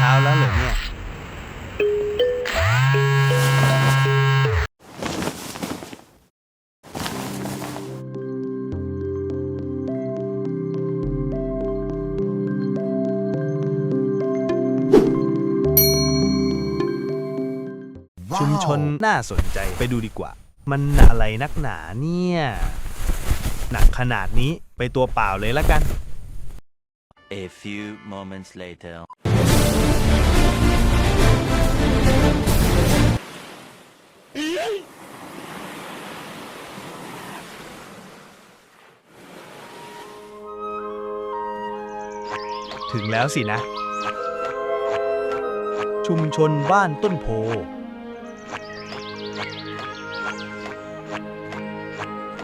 ช้าแล้วเหรอเนี่ยชุมชนน่าสนใจไปดูดีกว่า มันอะไรนักหนาเนี่ย หนักขนาดนี้ไปตัวเปล่าเลยละกัน A few moments later ถึงแล้วสินะ ชุมชนบ้านต้นโพ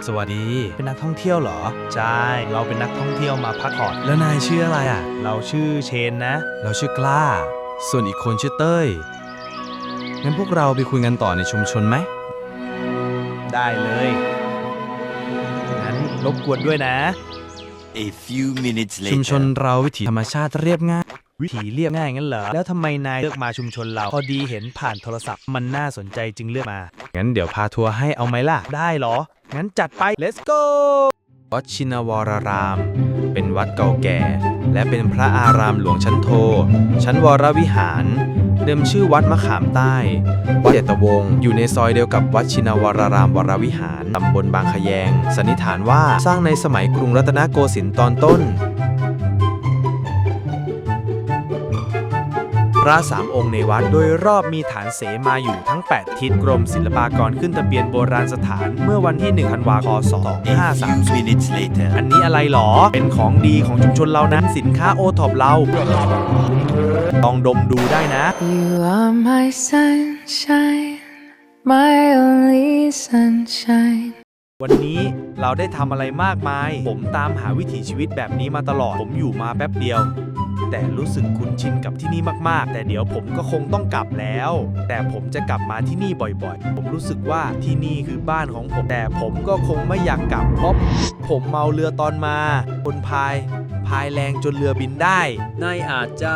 สวัสดี เป็นนักท่องเที่ยวเหรอ ใช่ เราเป็นนักท่องเที่ยวมาพักผ่อน แล้วนายชื่ออะไรอะ เราชื่อเชนนะ เราชื่อกล้า ส่วนอีกคนชื่อเต้ย งั้นพวกเราไปคุยกันต่อในชุมชนไหม ได้เลย งั้นรบกวนด้วยนะ A few minutes ชุมชน later. เราวิถีธรรมชาติเรียบง่าย วิธีเรียบง่ายงั้นเหรอ แล้วทำไมนายเลือกมาชุมชนเรา พอดีเห็นผ่านโทรศัพท์มันน่าสนใจจึงเลือกมา งั้นเดี๋ยวพาทัวร์ให้เอาไหมล่ะ ได้เหรอ งั้นจัดไป let's go วัดชินวราราม เป็นวัดเก่าแก่ และเป็นพระอารามหลวงชั้นโท ชั้นวรวิหาร เดิมชื่อวัดมะขามใต้ วัดเจตวงศ์อยู่ในซอยเดียวกับวัดชินวรารามวรวิหาร ตำบลบางขยง สันนิษฐานว่าสร้างในสมัยกรุงรัตนโกสินทร์ตอนต้น ระสามองค์ในวัดโดยรอบมีฐานเสมาอยู่ทั้ง 8 ทิศกรมศิลปากรขึ้นทะเบียนโบราณสถานเมื่อวันที่1ธันวาคม2530 minutes later. อันนี้อะไรหรอ เป็นของดีของชุมชนเรานะสินค้าโอท็อปเราลองดมดูได้นะ You are my sunshine, my only sunshine. วันนี้เราได้ทำอะไรมากมาย ผมตามหาวิถีชีวิตแบบนี้มาตลอด ผมอยู่มาแป๊บเดียว แต่รู้สึกคุ้นชินกับที่นี่มาก ๆ แต่เดี๋ยวผมก็คงต้องกลับแล้ว แต่ผมจะกลับมาที่นี่บ่อยๆ ผมรู้สึกว่าที่นี่คือบ้านของผม แต่ผมก็คงไม่อยากกลับเพราะผมเมาเรือตอนมา คนพาย พายแรงจนเรือบินได้ นายอาจจะ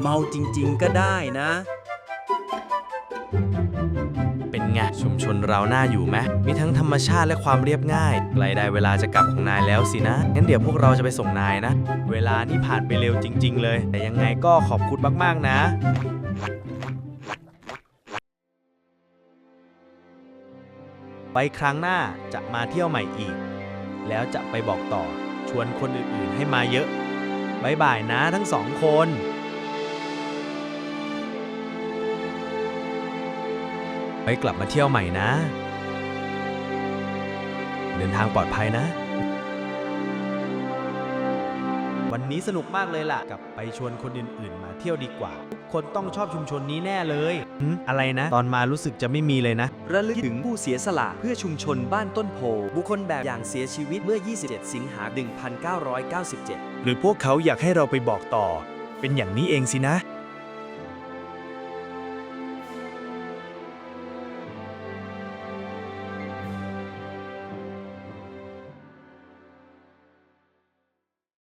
เมาจริง ๆ ก็ได้นะ ไง ชุมชนเราน่าอยู่ไหมมีทั้งธรรมชาติและความเรียบง่ายใกล้ได้เวลาจะกลับของนายแล้วสินะ งั้นเดี๋ยวพวกเราจะไปส่งนายนะ เวลานี่ผ่านไปเร็วจริง ๆ เลย แต่ยังไงก็ขอบคุณมาก ๆ นะไปครั้งหน้าจะมาเที่ยวใหม่อีก แล้วจะไปบอกต่อชวนคนอื่นๆให้มาเยอะบายบายนะทั้งสองคน ไปกลับมาเที่ยวใหม่นะ เดินทางปลอดภัยนะ วันนี้สนุกมากเลยล่ะ กลับไปชวนคนอื่นๆ มาเที่ยวดีกว่าทุกคนต้องชอบชุมชนนี้แน่เลยหึอะไรนะ ตอนมารู้สึกจะไม่มีเลยนะ ระลึกถึงผู้เสียสละเพื่อชุมชนบ้านต้นโพ บุคคลแบบอย่างเสียชีวิตเมื่อ 27 สิงหาคม1997หรือพวกเขาอยากให้เราไปบอกต่อ เป็นอย่างนี้เองสินะ